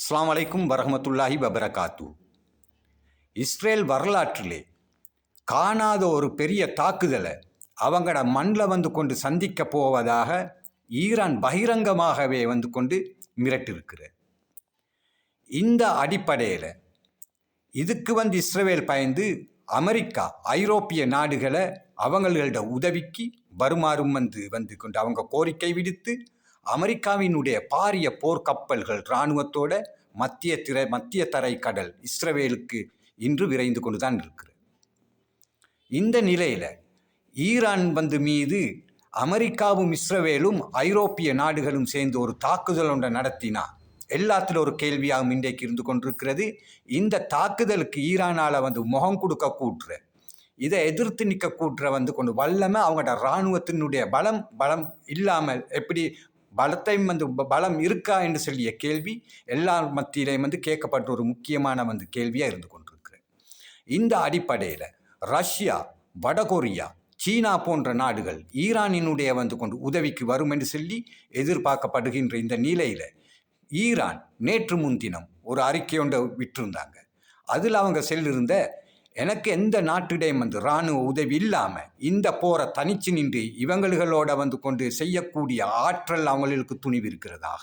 அஸ்லாம் அலைக்கும் வரஹமத்துல்லாஹி வபரகாத்து. இஸ்ரேல் வரலாற்றிலே காணாத ஒரு பெரிய தாக்குதலை அவங்களோட மண்ணில் வந்து கொண்டு சந்திக்க போவதாக ஈரான் பகிரங்கமாகவே வந்து கொண்டு மிரட்டிருக்கிற இந்த அடிப்படையில் இதுக்கு வந்து இஸ்ரேல் பயந்து அமெரிக்கா ஐரோப்பிய நாடுகளை அவங்களோட உதவிக்கு வருமாறும் வந்து வந்து கொண்டு அவங்க கோரிக்கை விடுத்து அமெரிக்காவினுடைய பாரிய போர்க்கப்பல்கள் இராணுவத்தோட மத்திய திரை மத்திய தரை கடல் இஸ்ரவேலுக்கு இன்று விரைந்து கொண்டு தான் இருக்கிறது. இந்த நிலையில் ஈரான் வந்து மீது அமெரிக்காவும் இஸ்ரவேலும் ஐரோப்பிய நாடுகளும் சேர்ந்து ஒரு தாக்குதல் ஒன்றை நடத்தினா எல்லாத்துல ஒரு கேள்வியாகவும் இன்றைக்கு இருந்து கொண்டிருக்கிறது. இந்த தாக்குதலுக்கு ஈரானால் வந்து முகம் கொடுக்க கூட்டுற இதை எதிர்த்து நிற்க கூட்டுற வந்து கொண்டு வல்லமை அவங்களோட இராணுவத்தினுடைய பலம் பலம் இல்லாமல் எப்படி பலத்தையும் வந்து பலம் இருக்கா என்று சொல்லிய கேள்வி எல்லா மத்தியிலையும் வந்து கேட்கப்பட்ட ஒரு முக்கியமான வந்து கேள்வியாக இருந்து கொண்டிருக்கிறேன். இந்த அடிப்படையில் ரஷ்யா வடகொரியா சீனா போன்ற நாடுகள் ஈரானினுடைய வந்து கொண்டு உதவிக்கு வரும் என்று சொல்லி எதிர்பார்க்கப்படுகின்ற இந்த நிலையில் ஈரான் நேற்று முன்தினம் ஒரு அறிக்கை ஒன்றை விட்டிருந்தாங்க. அதில் அவங்க செல்லிருந்த எனக்கு எந்த நாட்டிடையும் வந்து இராணுவ உதவி இல்லாமல் இந்த போரை தனிச்சு நின்று இவங்களோட வந்து கொண்டு செய்யக்கூடிய ஆற்றல் அவங்களுக்கு துணிவு இருக்கிறதாக.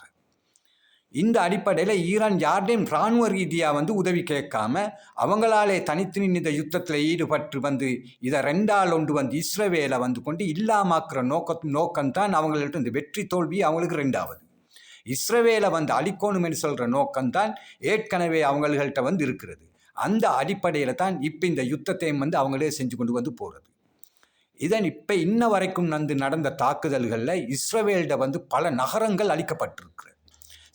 இந்த அடிப்படையில் ஈரான் யார்டையும் இராணுவ ரீதியாக வந்து உதவி கேட்காம அவங்களாலே தனித்து நின்று இந்த யுத்தத்தில் ஈடுபட்டு வந்து இதை ரெண்டால் ஒன்று வந்து இஸ்ரவேலை வந்து கொண்டு இல்லாமாக்குற நோக்க நோக்கம்தான் அவங்கள்ட்ட இந்த வெற்றி தோல்வி அவங்களுக்கு ரெண்டாவது. இஸ்ரவேலை வந்து அழிக்கணும் என்று சொல்கிற நோக்கம்தான் ஏற்கனவே அவங்கள்ட்ட வந்து இருக்கிறது. அந்த அடிப்படையில் தான் இப்போ இந்த யுத்தத்தையும் வந்து அவங்களே செஞ்சு கொண்டு வந்து போகிறது இதன் இப்போ இன்ன வரைக்கும் வந்து நடந்த தாக்குதல்களில் இஸ்ரவேல்ட வந்து பல நகரங்கள் அளிக்கப்பட்டிருக்கு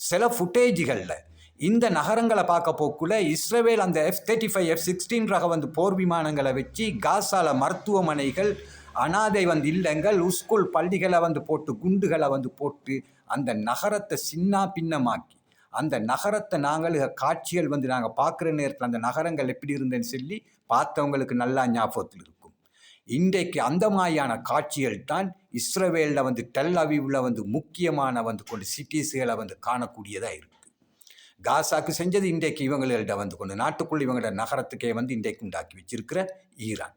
சில ஃபுட்டேஜுகளில் இந்த நகரங்களை பார்க்க போக்குள்ள இஸ்ரேவேல் அந்த F thirty five F sixteen ரக வந்து போர் விமானங்களை வச்சு காசால மருத்துவமனைகள் அனாதை வந்து இல்லங்கள் ஸ்கூல் பள்ளிகளை வந்து போட்டு குண்டுகளை வந்து போட்டு அந்த நகரத்தை சின்ன பின்னமாக்கி அந்த நகரத்தை நாங்கள் காட்சிகள் வந்து நாங்கள் பார்க்குற நேரத்தில் அந்த நகரங்கள் எப்படி இருந்தேன்னு சொல்லி பார்த்தவங்களுக்கு நல்லா ஞாபகத்தில் இருக்கும். இன்றைக்கு அந்த மாதிரியான காட்சிகள் தான் இஸ்ரவேலில் வந்து டெல் அவிவில் வந்து முக்கியமான வந்து கொண்டு சிட்டிஸுகளை வந்து காணக்கூடியதாக இருக்குது காசாக்கு செஞ்சது இன்றைக்கு இவங்கள்ட்ட வந்து கொண்டு நாட்டுக்குள் இவங்களோட நகரத்துக்கே வந்து இன்றைக்கு உண்டாக்கி வச்சிருக்கிற ஈரான்.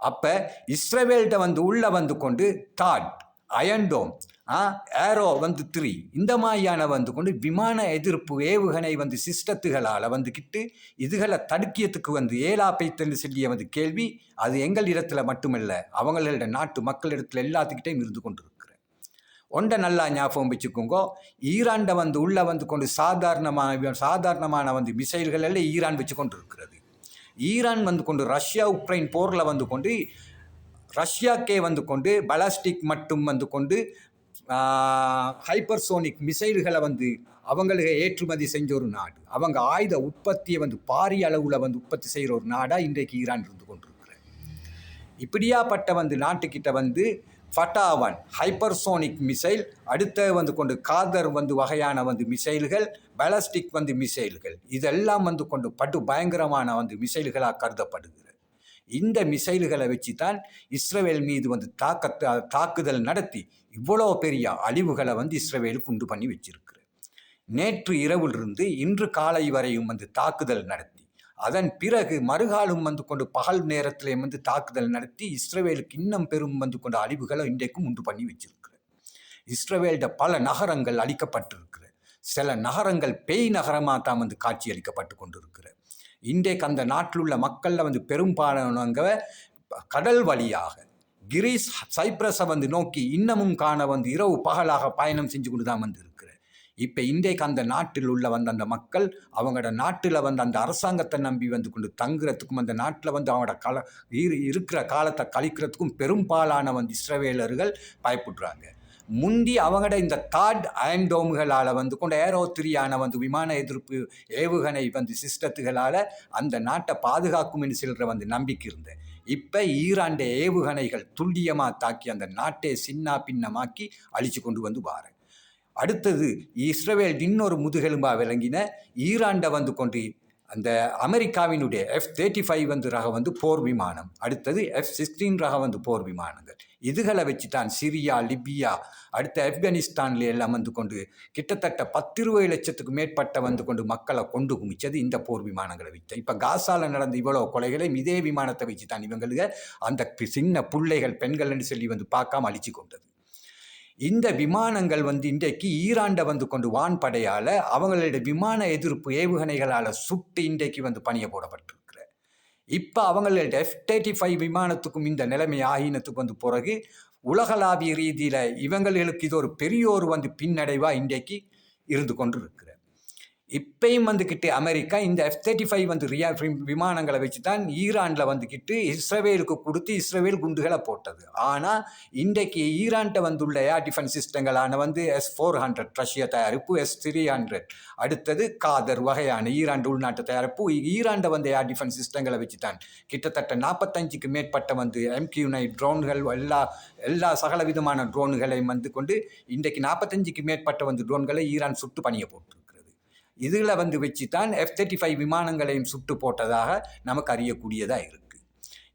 அப்போ இஸ்ரவேல்கிட்ட வந்து உள்ளே வந்து கொண்டு தாட் அயன்டோம் ஏரோ வந்து த்ரீ இந்த மாதிரியான வந்து கொண்டு விமான எதிர்ப்பு ஏவுகணை வந்து சிஸ்டத்துகளால் வந்துக்கிட்டு இதுகளை தடுக்கியத்துக்கு வந்து ஏலா பைத்தன்னு சொல்லிய வந்து கேள்வி அது எங்கள் இடத்துல மட்டுமல்ல அவங்களோட நாட்டு மக்களிடத்தில் எல்லாத்துக்கிட்டையும் இருந்து கொண்டிருக்கிற ஒன்றை நல்லா ஞாபகம் வச்சுக்கோங்கோ ஈரான்ட வந்து உள்ளே வந்து கொண்டு சாதாரணமான சாதாரணமான வந்து மிசைல்கள் எல்லாம் ஈரான் வச்சு கொண்டு இருக்கிறது ஈரான் வந்து கொண்டு ரஷ்யா உக்ரைன் போரில் வந்து கொண்டு ரஷ்யாக்கே வந்து கொண்டு பலாஸ்டிக் மட்டும் வந்து கொண்டு ஹைப்பர்சோனிக் மிசைல்களை வந்து அவங்களுக்கு ஏற்றுமதி செஞ்ச ஒரு நாடு. அவங்க ஆயுத உற்பத்தியை வந்து பாரிய அளவில் வந்து உற்பத்தி செய்கிற ஒரு நாடாக இன்றைக்கு ஈரான் இருந்து கொண்டிருக்கிறது. இப்படியாப்பட்ட வந்து நாட்டுக்கிட்ட வந்து ஃபட்டாவன் ஹைப்பர்சோனிக் மிசைல் அடுத்த வந்து கொண்டு காதர் வந்து வகையான வந்து மிசைல்கள் பலாஸ்டிக் வந்து மிசைல்கள் இதெல்லாம் வந்து கொண்டு பட்டு பயங்கரமான வந்து மிசைல்களாக கருதப்படுகிறது. இந்த மிசைல்களை வச்சு தான் இஸ்ரேல் மீது வந்து தாக்கத்தை தாக்குதல் நடத்தி இவ்வளோ பெரிய அழிவுகளை வந்து இஸ்ரேலுக்கு உண்டு பண்ணி வச்சிருக்கிறது. நேற்று இரவிலிருந்து இன்று காலை வரையும் வந்து தாக்குதல் நடத்தி அதன் பிறகு மறுகாலம் வந்து கொண்டு பகல் நேரத்திலே வந்து தாக்குதல் நடத்தி இஸ்ரேலுக்கு இன்னும் பெரும் வந்து கொண்ட அழிவுகளை இன்றைக்கும் உண்டு பண்ணி வச்சிருக்கிறது. இஸ்ரவேல்ட பல நகரங்கள் அழிக்கப்பட்டிருக்கிறது. சில நகரங்கள் பேய் நகரமாக தான் வந்து காட்சி அளிக்கப்பட்டு கொண்டிருக்கிறது. இன்றைக்கு அந்த நாட்டில் உள்ள மக்களில் வந்து பெரும்பாலானவங்க கடல் வழியாக கிரீஸ் சைப்ரஸை வந்து நோக்கி இன்னமும் காண வந்து இரவு பகலாக பயணம் செஞ்சு கொண்டு தான் வந்து இருக்கிறேன் இப்போ இன்றைக்கு அந்த நாட்டில் உள்ள வந்து அந்த மக்கள் அவங்களோட நாட்டில் வந்து அந்த அரசாங்கத்தை நம்பி வந்து கொண்டு தங்குறதுக்கும் அந்த நாட்டில் வந்து அவங்களோட கல இரு- இருக்கிற காலத்தை கழிக்கிறதுக்கும் பெரும்பாலான வந்து இஸ்ரவேலர்கள் பயப்படுறாங்க. முந்தி அவங்களோட இந்த தாட் ஆண்டோம்களால் வந்து கொண்ட ஏரோ த்ரீயான வந்து விமான எதிர்ப்பு ஏவுகணை வந்து சிஸ்டத்துகளால் அந்த நாட்டை பாதுகாக்கும் என்று சொல்கிற வந்து நம்பிக்கை இருந்தேன் இப்போ ஈராண்ட ஏவுகணைகள் துல்லியமாக தாக்கி அந்த நாட்டை சின்ன பின்னமாக்கி அழிச்சு கொண்டு வந்து வாரேன் அடுத்தது இஸ்ரேல் இன்னொரு முதுகெலும்பாக விளங்கின ஈராண்டை வந்து கொண்டு அந்த அமெரிக்காவினுடைய எஃப் தேர்ட்டி ஃபைவ் வந்து ரக வந்து போர் விமானம். அடுத்தது எஃப் சிக்ஸ்டீன் ரக வந்து போர் விமானங்கள். இதுகளை வச்சு தான் சிரியா லிபியா அடுத்த ஆப்கானிஸ்தான்ல எல்லாம் வந்து கொண்டு கிட்டத்தட்ட பத்து இருபது லட்சத்துக்கு மேற்பட்ட வந்து கொண்டு மக்களை கொண்டு குமிச்சது இந்த போர் விமானங்களை வச்சு இப்போ காசால நடந்த இவ்வளோ கொலைகளையும் இதே விமானத்தை வச்சு தான் இவங்களுக்கு அந்த சின்ன பிள்ளைகள் பெண்கள்னு சொல்லி வந்து பார்க்காம அழிச்சு கொண்டது. இந்த விமானங்கள் வந்து இன்றைக்கு ஈராண்டை வந்து கொண்டு வான்படையால் அவங்களுடைய விமான எதிர்ப்பு ஏவுகணைகளால் சுட்டு இன்றைக்கு வந்து பணிய போடப்பட்டிருக்கிற இப்போ அவங்களுடைய எஃப் தேர்ட்டி ஃபைவ் விமானத்துக்கும் இந்த நிலைமை ஆகினத்துக்கு வந்து பிறகு உலகளாவிய ரீதியில் இவங்களுக்கு இது ஒரு பெரியோர் வந்து பின்னடைவாக இன்றைக்கு இருந்து கொண்டு இப்பயும் வந்துக்கிட்டு அமெரிக்கா இந்த எஃப் தேர்ட்டி ஃபைவ் வந்து ரியா விமானங்களை வச்சு தான் ஈரானில் வந்துக்கிட்டு இஸ்ரவேலுக்கு கொடுத்து இஸ்ரவேல் குண்டுகளை போட்டது. ஆனால் இன்றைக்கு ஈரான்கிட்ட வந்துள்ள ஏர் டிஃபென்ஸ் சிஸ்டங்களான வந்து எஸ் ஃபோர் ஹண்ட்ரட் ரஷ்ய தயாரிப்பு எஸ் த்ரீ ஹண்ட்ரட் அடுத்தது காதர் வகையான ஈரான் உள்நாட்டு தயாரிப்பு. ஈரான்ட வந்து ஏர் டிஃபென்ஸ் சிஸ்டங்களை வச்சு தான் கிட்டத்தட்ட நாற்பத்தஞ்சுக்கு மேற்பட்ட வந்து எம்கியூ நை ட்ரோன்கள் எல்லா எல்லா சகல விதமான ட்ரோன்களையும் வந்து கொண்டு இன்றைக்கு நாற்பத்தஞ்சுக்கு மேற்பட்ட வந்து ட்ரோன்களை ஈரான் சுட்டு பணிய போட்டு இதில் வந்து வச்சு தான் எஃப் தேர்ட்டி ஃபைவ் விமானங்களையும் சுட்டு போட்டதாக நமக்கு அறியக்கூடியதாக இருக்குது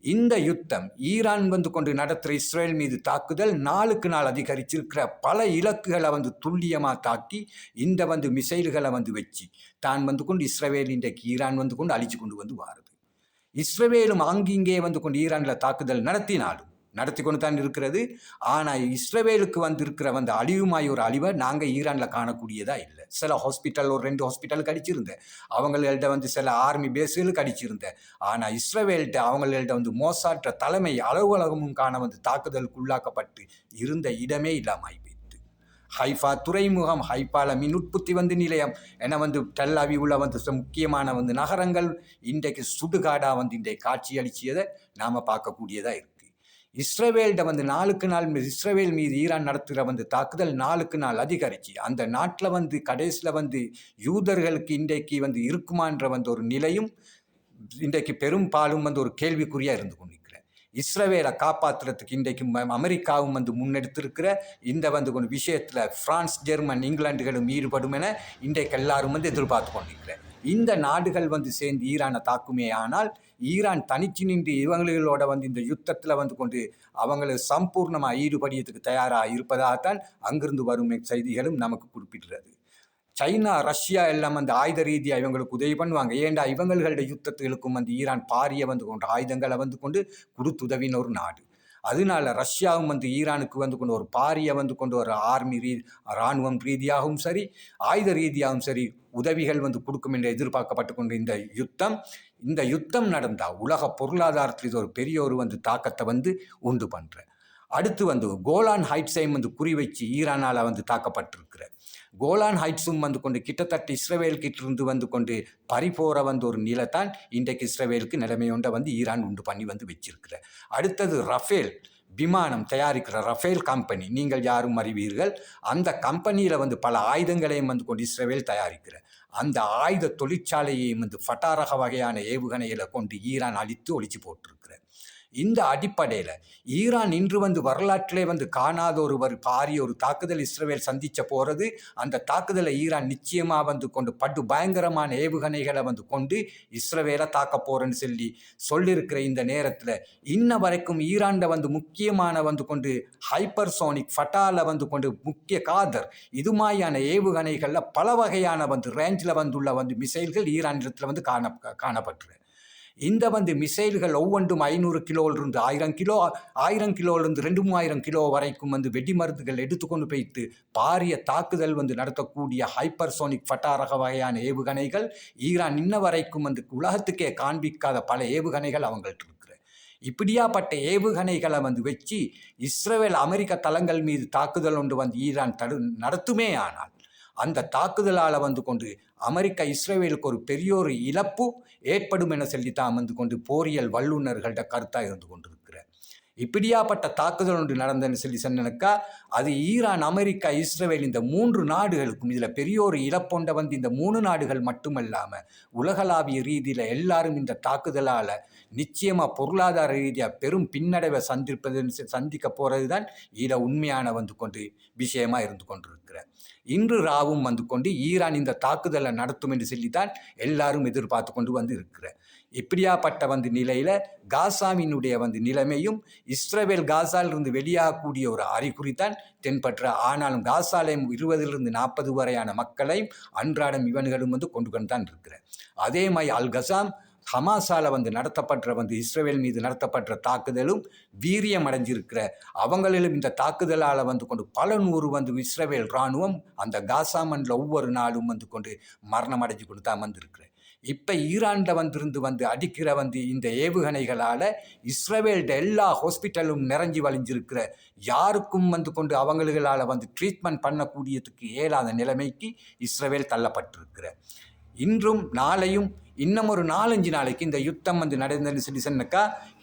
இந்த யுத்தம் ஈரான் வந்து கொண்டு நடத்துகிற இஸ்ரேல் மீது தாக்குதல் நாளுக்கு நாள் அதிகரிச்சிருக்கிற பல இலக்குகளை வந்து துல்லியமாக தாக்கி இந்த வந்து மிசைல்களை வந்து வச்சு தான் வந்து கொண்டு இஸ்ரேல் இன்றைக்கு ஈரான் வந்து கொண்டு அழிச்சு கொண்டு வந்து வாருது. இஸ்ரேலும் அங்கிங்கே வந்து கொண்டு ஈரானில் தாக்குதல் நடத்தினாலும் நடத்தி கொண்டு தான் இருக்கிறது. ஆனால் இஸ்ரவேலுக்கு வந்து இருக்கிற வந்து அழிவுமாய் ஒரு அழிவை நாங்கள் ஈரானில் காணக்கூடியதாக இல்லை. சில ஹாஸ்பிட்டல் ஒரு ரெண்டு ஹாஸ்பிட்டல் அடிச்சிருந்தேன். அவங்கள்ட்ட வந்து சில ஆர்மி பேஸுகளுக்கு அடிச்சிருந்தேன். ஆனால் இஸ்ரவேல்கிட்ட அவங்கள்ட்ட வந்து மோசாற்ற தலைமை அலுவலகமும் காண வந்து தாக்குதலுக்கு உள்ளாக்கப்பட்டு இருந்த இடமே இல்லாமல் போயிட்டு. ஹைஃபா துறைமுகம் ஹைஃபால மின் உற்பத்தி வந்து நிலையம். என வந்து டெல்லாவியுள்ள வந்து சில முக்கியமான வந்து நகரங்கள். இன்றைக்கு சுடுகாடாக வந்து இன்றைக்கு காட்சி அளிச்சியதை நாம் பார்க்கக்கூடியதாக இருக்குது இஸ்ரவேல்கிட்ட வந்து நாளுக்கு நாள் இஸ்ரேவேல் இஸ்ரவேல் மீது ஈரான் நடத்துகிற வந்து தாக்குதல் நாளுக்கு நாள் அதிகரிச்சு அந்த நாட்டில் வந்து கடைசியில் வந்து யூதர்களுக்கு இன்றைக்கு வந்து இருக்குமான்ற வந்து ஒரு நிலையும் இன்றைக்கு பெரும்பாலும் வந்து ஒரு கேள்விக்குறியாக இருந்து கொண்டிருக்கிறேன் இஸ்ரவேலை காப்பாற்றுறதுக்கு இன்றைக்கு ம- அமெரிக்காவும் வந்து முன்னெடுத்திருக்கிற இந்த வந்து கொண்டு விஷயத்தில் பிரான்ஸ் ஜெர்மன் இங்கிலாண்டுகளும் ஈடுபடும் என இன்றைக்கு எல்லாரும் வந்து எதிர்பார்த்து கொண்டிருக்கிறேன் இந்த நாடுகள் வந்து சேர்ந்து ஈரானை தாக்குமே ஆனால் ஈரான் தனிச்சு நின்று இவங்களோட வந்து இந்த யுத்தத்தில் வந்து கொண்டு அவங்களை சம்பூர்ணமாக ஈடுபடியதுக்கு தயாராக இருப்பதாகத்தான் அங்கிருந்து வரும் செய்திகளும் நமக்கு குறிப்பிடுறது சைனா ரஷ்யா எல்லாம் வந்து ஆயுத ரீதியாக இவங்களுக்கு உதவி பண்ணுவாங்க. ஏன்டா இவங்களுடைய யுத்தத்துகளுக்கும் வந்து ஈரான் பாரிய வந்து கொண்டு ஆயுதங்களை வந்து கொண்டு கொடுத்துதவின ஒரு நாடு. அதனால ரஷ்யாவும் வந்து ஈரானுக்கு வந்து கொண்டு ஒரு பாரிய வந்து கொண்டு ஒரு ஆர்மி ரீ இராணுவம் ரீதியாகவும் சரி ஆயுத ரீதியாகவும் சரி உதவிகள் வந்து கொடுக்கும் என்று எதிர்பார்க்கப்பட்டு கொண்ட இந்த யுத்தம் இந்த யுத்தம் நடந்தால் உலக பொருளாதாரத்தில் இது ஒரு பெரிய ஒரு வந்து தாக்கத்தை வந்து உண்டு பண்ணுற அடுத்து வந்து கோலான் ஹைட்ஸையும் வந்து குறி வச்சு ஈரானால் வந்து தாக்கப்பட்டிருக்கிற. கோலான் ஹைட்ஸும் வந்து கொண்டு கிட்டத்தட்ட இஸ்ரவேல் இருந்து வந்து கொண்டு பறிபோற வந்து ஒரு நிலைத்தான் இன்றைக்கு இஸ்ரவேலுக்கு நிலைமையொண்ட வந்து ஈரான் உண்டு பண்ணி வந்து வச்சிருக்கிற அடுத்தது ரஃபேல் விமானம் தயாரிக்கிற ரஃபேல் கம்பெனி. நீங்கள் யாரும் அறிவீர்கள் அந்த கம்பெனியில் வந்து பல ஆயுதங்களையும் வந்து கொண்டு இஸ்ரவேல் தயாரிக்கிற அந்த ஆயுத தொழிற்சாலையையும் வந்து ஃபட்டாரக வகையான ஏவுகணைகளை கொண்டு ஈரான் அழித்து ஒழிச்சு போட்டிருக்கிற இந்த அடிப்படையில் ஈரான் இன்று வந்து வரலாற்றிலே வந்து காணாத ஒரு பாரிய ஒரு தாக்குதல் இஸ்ரேல் சந்திச்ச போகிறது அந்த தாக்குதலை ஈரான் நிச்சயமாக வந்து கொண்டு பட்டு பயங்கரமான ஏவுகணைகளை வந்து கொண்டு இஸ்ரவேலை தாக்க போகிறேன்னு சொல்லி சொல்லியிருக்கிற இந்த நேரத்தில் இன்ன வரைக்கும் ஈரான்ல வந்து முக்கியமான வந்து கொண்டு ஹைப்பர்சோனிக் ஃபட்டாவில் வந்து கொண்டு முக்கிய காதர் இது மாதிரியான ஏவுகணைகளில் பல வகையான வந்து ரேஞ்சில் வந்துள்ள வந்து மிசைல்கள் ஈரான் இடத்துல வந்து காண காணப்பட்டுரு இந்த வந்து மிசைல்கள் ஒவ்வொன்றும் ஐநூறு கிலோலிருந்து ஆயிரம் கிலோ ஆயிரம் கிலோலிருந்து ரெண்டு மூவாயிரம் கிலோ வரைக்கும் வந்து வெடி மருந்துகள் எடுத்துக்கொண்டு போய்த்து பாரிய தாக்குதல் வந்து நடத்தக்கூடிய ஹைப்பர்சோனிக் ஃபட்டாரக வகையான ஏவுகணைகள் ஈரான் இன்ன வரைக்கும் வந்து உலகத்துக்கே காண்பிக்காத பல ஏவுகணைகள் அவங்கள்ட்ட இருக்கிற இப்படியாப்பட்ட ஏவுகணைகளை வந்து வச்சு இஸ்ரேல் அமெரிக்க தளங்கள் மீது தாக்குதல் ஒன்று வந்து ஈரான் தடு நடத்துமே ஆனால் அந்த தாக்குதலால் வந்து கொண்டு அமெரிக்கா இஸ்ரேலுக்கு ஒரு பெரிய ஒரு இழப்பு ஏற்படும் என சொல்லித்தான் வந்து கொண்டு போரியல் வல்லுநர்கள்ட்ட கருத்தாக இருந்து கொண்டிருக்கிறார். இப்படியாப்பட்ட தாக்குதல் ஒன்று நடந்ததுன்னு சொல்லி சொன்னனுக்கா அது ஈரான் அமெரிக்கா இஸ்ரேல் இந்த மூன்று நாடுகளுக்கும் இதில் பெரிய ஒரு இழப்பொண்ட வந்து இந்த மூணு நாடுகள் மட்டுமல்லாமல் உலகளாவிய ரீதியில் எல்லாரும் இந்த தாக்குதலால் நிச்சயமாக பொருளாதார ரீதியாக பெரும் பின்னடைவை சந்திப்பதுன்னு சந்திக்க போகிறது தான் இதில் உண்மையான வந்து கொண்டு விஷயமாக இருந்து கொண்டிருக்கிறேன் இன்று ராவும் வந்து கொண்டு ஈரான் இந்த தாக்குதலை நடத்தும் என்று சொல்லித்தான் எல்லாரும் எதிர்பார்த்து கொண்டு வந்து இருக்கிற. இப்படியாப்பட்ட வந்து நிலையில் காசாவினுடைய வந்து நிலைமையும் இஸ்ரேல் காசாலிருந்து வெளியாகக்கூடிய ஒரு அறிகுறி தான் தென்பற்ற. ஆனாலும் காசாலையும் இருபதிலிருந்து நாற்பது வரையான மக்களையும் அன்றாடம் இவன்களும் வந்து கொண்டு கொண்டு தான் இருக்கிற. அதே மாதிரி அல் கசாம் ஹமாஸால் வந்து நடத்தப்பட்ட வந்து இஸ்ரேல் மீது நடத்தப்பட்ட தாக்குதலும் வீரியம் அடைஞ்சிருக்கிற அவங்களிலும் இந்த தாக்குதலால் வந்து கொண்டு பல நூறு வந்து இஸ்ரேல் இராணுவம் அந்த காசா மண்ணில் ஒவ்வொரு நாளும் வந்து கொண்டு மரணம் அடைஞ்சு கொண்டு தான் வந்திருக்கிற இப்போ ஈரானில் வந்திருந்து வந்து அடிக்கிற வந்து இந்த ஏவுகணைகளால் இஸ்ரேல்ட எல்லா ஹாஸ்பிட்டலும் நிறைஞ்சி வழிஞ்சிருக்கிற யாருக்கும் வந்து கொண்டு அவங்களால் வந்து ட்ரீட்மெண்ட் பண்ணக்கூடியதுக்கு இயலாத நிலைமைக்கு இஸ்ரேல் தள்ளப்பட்டிருக்கிற இன்றும் நாளையும் இன்னும் ஒரு நாலஞ்சு நாளைக்கு இந்த யுத்தம் வந்து நடந்ததுன்னு சொல்லி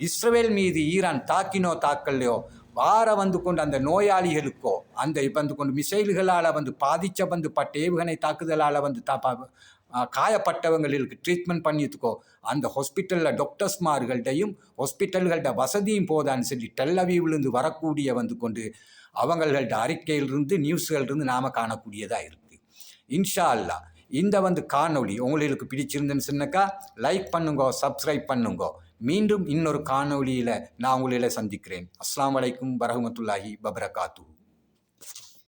இஸ்ரேல் மீது ஈரான் தாக்கினோ தாக்கலையோ வார வந்து கொண்டு அந்த நோயாளிகளுக்கோ அந்த இப்போ வந்து கொண்டு மிசைல்களால் வந்து பாதிச்ச வந்து பட்ட ஏவுகணை தாக்குதலால் வந்து தாப்பா காயப்பட்டவங்களுக்கு ட்ரீட்மெண்ட் பண்ணியதுக்கோ அந்த ஹாஸ்பிட்டலில் டாக்டர்ஸ்மார்கள்டையும் ஹாஸ்பிட்டல்கள்ட வசதியும் போதான்னு சொல்லி டெல்லவீவ்லேருந்து வரக்கூடிய வந்து கொண்டு அவங்கள்ட அறிக்கையிலிருந்து நியூஸ்கள்லேருந்து நாம் காணக்கூடியதாக இருக்குது இன்ஷா அல்லாஹ். இந்த வந்து காணொளி உங்களுக்கு பிடிச்சிருந்துன்னு சொன்னாக்கா லைக் பண்ணுங்கோ சப்ஸ்கிரைப் பண்ணுங்கோ. மீண்டும் இன்னொரு காணொளியில் நான் உங்களில் சந்திக்கிறேன். அஸ்லாம் வலைக்கும் வரஹ்மத்துல்லாஹி வபரகாத்து